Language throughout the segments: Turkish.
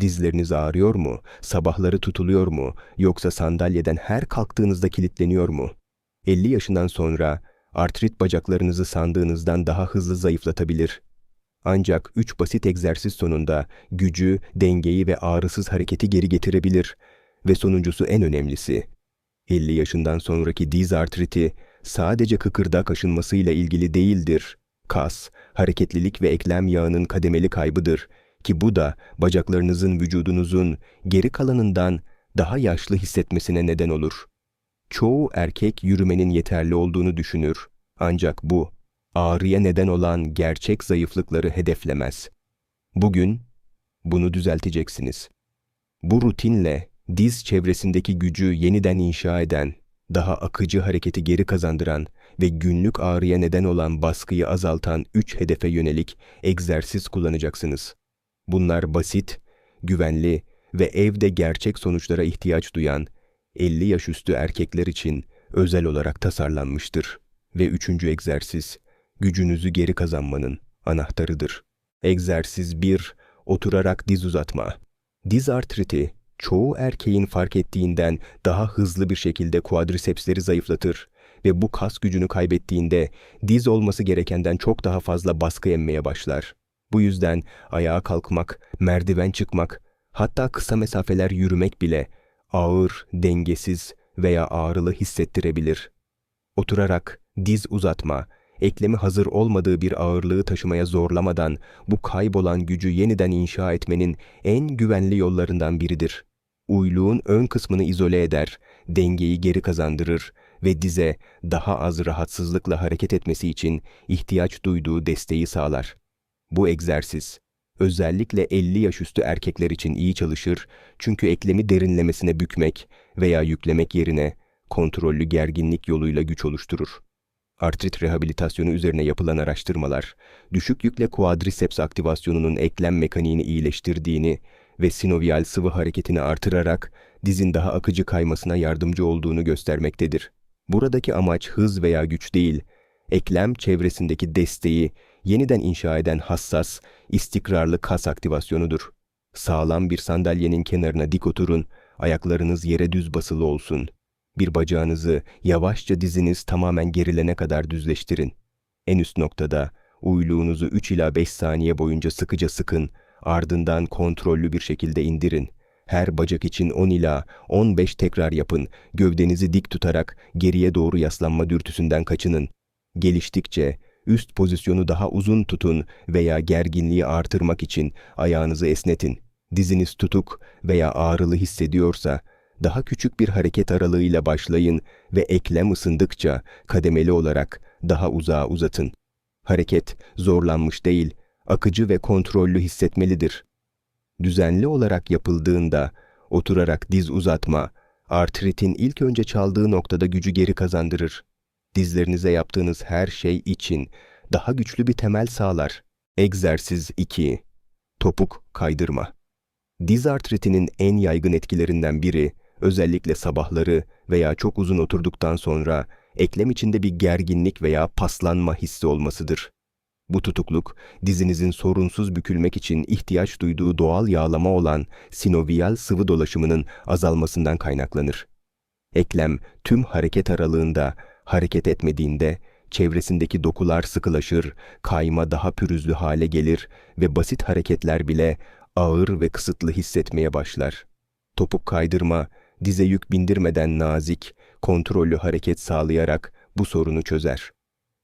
Dizleriniz ağrıyor mu? Sabahları tutuluyor mu? Yoksa sandalyeden her kalktığınızda kilitleniyor mu? 50 yaşından sonra artrit bacaklarınızı sandığınızdan daha hızlı zayıflatabilir. Ancak 3 basit egzersiz sonunda gücü, dengeyi ve ağrısız hareketi geri getirebilir. Ve sonuncusu en önemlisi. 50 yaşından sonraki diz artriti sadece kıkırdak aşınmasıyla ilgili değildir. Kas, hareketlilik ve eklem yağının kademeli kaybıdır ki bu da bacaklarınızın vücudunuzun geri kalanından daha yaşlı hissetmesine neden olur. Çoğu erkek yürümenin yeterli olduğunu düşünür. Ancak bu, ağrıya neden olan gerçek zayıflıkları hedeflemez. Bugün bunu düzelteceksiniz. Bu rutinle diz çevresindeki gücü yeniden inşa eden, daha akıcı hareketi geri kazandıran ve günlük ağrıya neden olan baskıyı azaltan üç hedefe yönelik egzersiz kullanacaksınız. Bunlar basit, güvenli ve evde gerçek sonuçlara ihtiyaç duyan 50 yaş üstü erkekler için özel olarak tasarlanmıştır. Ve üçüncü egzersiz, gücünüzü geri kazanmanın anahtarıdır. Egzersiz 1. Oturarak diz uzatma. Diz artriti, çoğu erkeğin fark ettiğinden daha hızlı bir şekilde quadricepsleri zayıflatır ve bu kas gücünü kaybettiğinde diz olması gerekenden çok daha fazla baskı emmeye başlar. Bu yüzden ayağa kalkmak, merdiven çıkmak, hatta kısa mesafeler yürümek bile ağır, dengesiz veya ağrılı hissettirebilir. Oturarak diz uzatma, eklemi hazır olmadığı bir ağırlığı taşımaya zorlamadan bu kaybolan gücü yeniden inşa etmenin en güvenli yollarından biridir. Uyluğun ön kısmını izole eder, dengeyi geri kazandırır ve dize daha az rahatsızlıkla hareket etmesi için ihtiyaç duyduğu desteği sağlar. Bu egzersiz özellikle 50 yaş üstü erkekler için iyi çalışır çünkü eklemi derinlemesine bükmek veya yüklemek yerine kontrollü gerginlik yoluyla güç oluşturur. Artrit rehabilitasyonu üzerine yapılan araştırmalar, düşük yükle quadriceps aktivasyonunun eklem mekaniğini iyileştirdiğini ve sinovial sıvı hareketini artırarak dizin daha akıcı kaymasına yardımcı olduğunu göstermektedir. Buradaki amaç hız veya güç değil, eklem çevresindeki desteği yeniden inşa eden hassas, istikrarlı kas aktivasyonudur. Sağlam bir sandalyenin kenarına dik oturun, ayaklarınız yere düz basılı olsun. Bir bacağınızı yavaşça diziniz tamamen gerilene kadar düzleştirin. En üst noktada uyluğunuzu 3 ila 5 saniye boyunca sıkıca sıkın, ardından kontrollü bir şekilde indirin. Her bacak için 10 ila 15 tekrar yapın. Gövdenizi dik tutarak geriye doğru yaslanma dürtüsünden kaçının. Geliştikçe üst pozisyonu daha uzun tutun veya gerginliği artırmak için ayağınızı esnetin. Diziniz tutuk veya ağrılı hissediyorsa daha küçük bir hareket aralığıyla başlayın ve eklem ısındıkça kademeli olarak daha uzağa uzatın. Hareket zorlanmış değil, akıcı ve kontrollü hissetmelidir. Düzenli olarak yapıldığında oturarak diz uzatma, artritin ilk önce çaldığı noktada gücü geri kazandırır. Dizlerinize yaptığınız her şey için daha güçlü bir temel sağlar. Egzersiz 2. Topuk kaydırma. Diz artritinin en yaygın etkilerinden biri, özellikle sabahları veya çok uzun oturduktan sonra eklem içinde bir gerginlik veya paslanma hissi olmasıdır. Bu tutukluk, dizinizin sorunsuz bükülmek için ihtiyaç duyduğu doğal yağlama olan sinoviyal sıvı dolaşımının azalmasından kaynaklanır. Eklem tüm hareket aralığında hareket etmediğinde çevresindeki dokular sıkılaşır, kayma daha pürüzlü hale gelir ve basit hareketler bile ağır ve kısıtlı hissetmeye başlar. Topuk kaydırma, dize yük bindirmeden nazik, kontrollü hareket sağlayarak bu sorunu çözer.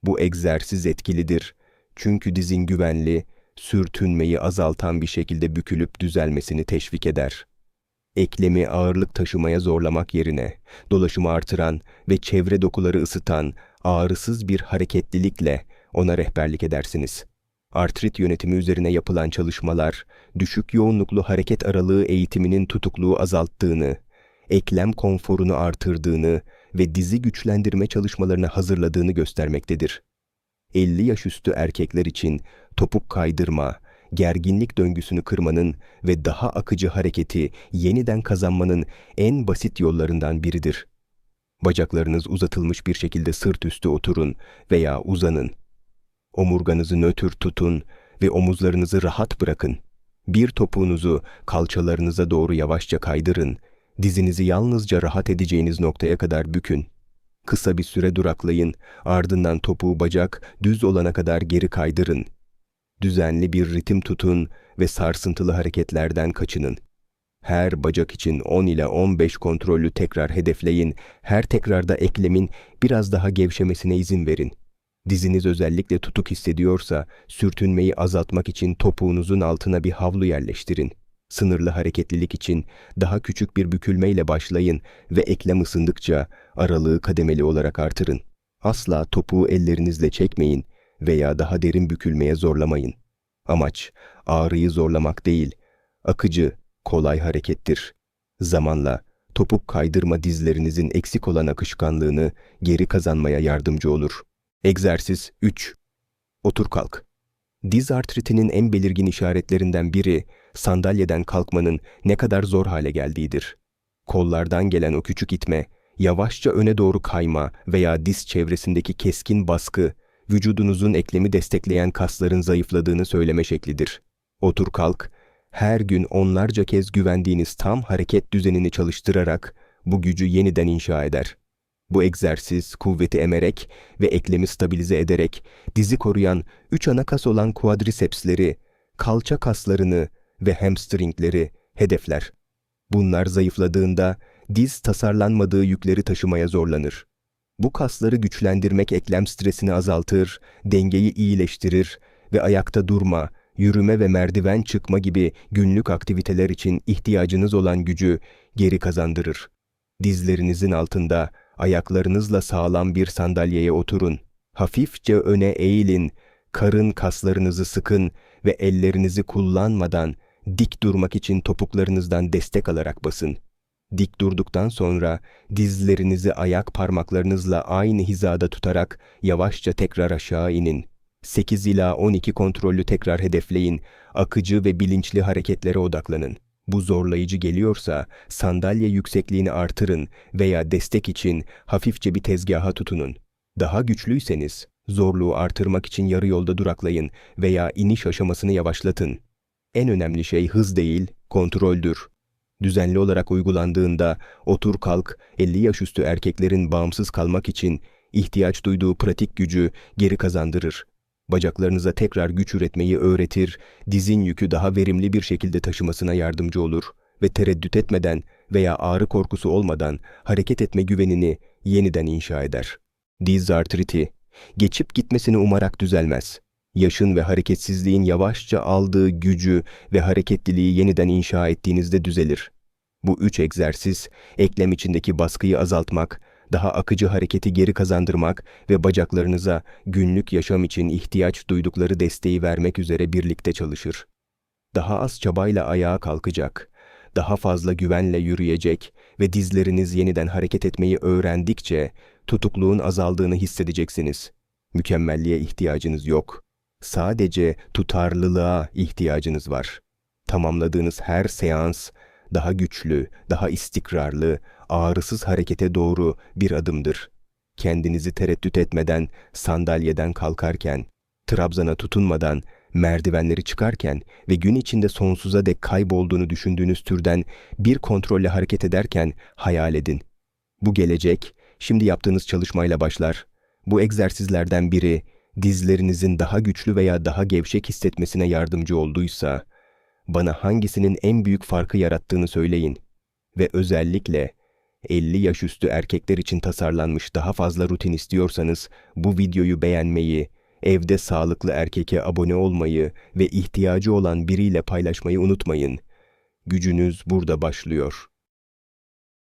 Bu egzersiz etkilidir. Çünkü dizin güvenli, sürtünmeyi azaltan bir şekilde bükülüp düzelmesini teşvik eder. Eklemi ağırlık taşımaya zorlamak yerine, dolaşımı artıran ve çevre dokuları ısıtan ağrısız bir hareketlilikle ona rehberlik edersiniz. Artrit yönetimi üzerine yapılan çalışmalar, düşük yoğunluklu hareket aralığı eğitiminin tutukluğu azalttığını, eklem konforunu artırdığını ve dizi güçlendirme çalışmalarına hazırladığını göstermektedir. 50 yaş üstü erkekler için topuk kaydırma, gerginlik döngüsünü kırmanın ve daha akıcı hareketi yeniden kazanmanın en basit yollarından biridir. Bacaklarınız uzatılmış bir şekilde sırt üstü oturun veya uzanın. Omurganızı nötr tutun ve omuzlarınızı rahat bırakın. Bir topuğunuzu kalçalarınıza doğru yavaşça kaydırın. Dizinizi yalnızca rahat edeceğiniz noktaya kadar bükün. Kısa bir süre duraklayın, ardından topuğu bacak düz olana kadar geri kaydırın. Düzenli bir ritim tutun ve sarsıntılı hareketlerden kaçının. Her bacak için 10 ile 15 kontrollü tekrar hedefleyin. Her tekrarda eklemin biraz daha gevşemesine izin verin. Diziniz özellikle tutuk hissediyorsa sürtünmeyi azaltmak için topuğunuzun altına bir havlu yerleştirin. Sınırlı hareketlilik için daha küçük bir bükülmeyle başlayın ve eklem ısındıkça aralığı kademeli olarak artırın. Asla topuğu ellerinizle çekmeyin veya daha derin bükülmeye zorlamayın. Amaç ağrıyı zorlamak değil, akıcı, kolay harekettir. Zamanla topuk kaydırma dizlerinizin eksik olan akışkanlığını geri kazanmaya yardımcı olur. Egzersiz 3. Otur kalk. Diz artritinin en belirgin işaretlerinden biri sandalyeden kalkmanın ne kadar zor hale geldiğidir. Kollardan gelen o küçük itme, yavaşça öne doğru kayma veya diz çevresindeki keskin baskı, vücudunuzun eklemi destekleyen kasların zayıfladığını söyleme şeklidir. Otur kalk, her gün onlarca kez güvendiğiniz tam hareket düzenini çalıştırarak bu gücü yeniden inşa eder. Bu egzersiz kuvveti emerek ve eklemi stabilize ederek dizi koruyan üç ana kas olan quadricepsleri, kalça kaslarını ve hamstringleri hedefler. Bunlar zayıfladığında diz tasarlanmadığı yükleri taşımaya zorlanır. Bu kasları güçlendirmek eklem stresini azaltır, dengeyi iyileştirir ve ayakta durma, yürüme ve merdiven çıkma gibi günlük aktiviteler için ihtiyacınız olan gücü geri kazandırır. Dizlerinizin altında ayaklarınızla sağlam bir sandalyeye oturun. Hafifçe öne eğilin, karın kaslarınızı sıkın ve ellerinizi kullanmadan dik durmak için topuklarınızdan destek alarak basın. Dik durduktan sonra dizlerinizi ayak parmaklarınızla aynı hizada tutarak yavaşça tekrar aşağı inin. 8 ila 12 kontrollü tekrar hedefleyin, akıcı ve bilinçli hareketlere odaklanın. Bu zorlayıcı geliyorsa sandalye yüksekliğini artırın veya destek için hafifçe bir tezgaha tutunun. Daha güçlüyseniz zorluğu artırmak için yarı yolda duraklayın veya iniş aşamasını yavaşlatın. En önemli şey hız değil, kontroldür. Düzenli olarak uygulandığında otur kalk 50 yaş üstü erkeklerin bağımsız kalmak için ihtiyaç duyduğu pratik gücü geri kazandırır. Bacaklarınıza tekrar güç üretmeyi öğretir, dizin yükü daha verimli bir şekilde taşımasına yardımcı olur ve tereddüt etmeden veya ağrı korkusu olmadan hareket etme güvenini yeniden inşa eder. Diz artriti, geçip gitmesini umarak düzelmez. Yaşın ve hareketsizliğin yavaşça aldığı gücü ve hareketliliği yeniden inşa ettiğinizde düzelir. Bu üç egzersiz, eklem içindeki baskıyı azaltmak, daha akıcı hareketi geri kazandırmak ve bacaklarınıza günlük yaşam için ihtiyaç duydukları desteği vermek üzere birlikte çalışır. Daha az çabayla ayağa kalkacak, daha fazla güvenle yürüyecek ve dizleriniz yeniden hareket etmeyi öğrendikçe tutukluğun azaldığını hissedeceksiniz. Mükemmelliğe ihtiyacınız yok. Sadece tutarlılığa ihtiyacınız var. Tamamladığınız her seans daha güçlü, daha istikrarlı, ağrısız harekete doğru bir adımdır. Kendinizi tereddüt etmeden sandalyeden kalkarken, trabzana tutunmadan, merdivenleri çıkarken ve gün içinde sonsuza dek kaybolduğunu düşündüğünüz türden bir kontrolle hareket ederken hayal edin. Bu gelecek, şimdi yaptığınız çalışmayla başlar. Bu egzersizlerden biri, dizlerinizin daha güçlü veya daha gevşek hissetmesine yardımcı olduysa, bana hangisinin en büyük farkı yarattığını söyleyin. Ve özellikle 50 yaş üstü erkekler için tasarlanmış daha fazla rutin istiyorsanız bu videoyu beğenmeyi, evde sağlıklı erkeke abone olmayı ve ihtiyacı olan biriyle paylaşmayı unutmayın. Gücünüz burada başlıyor.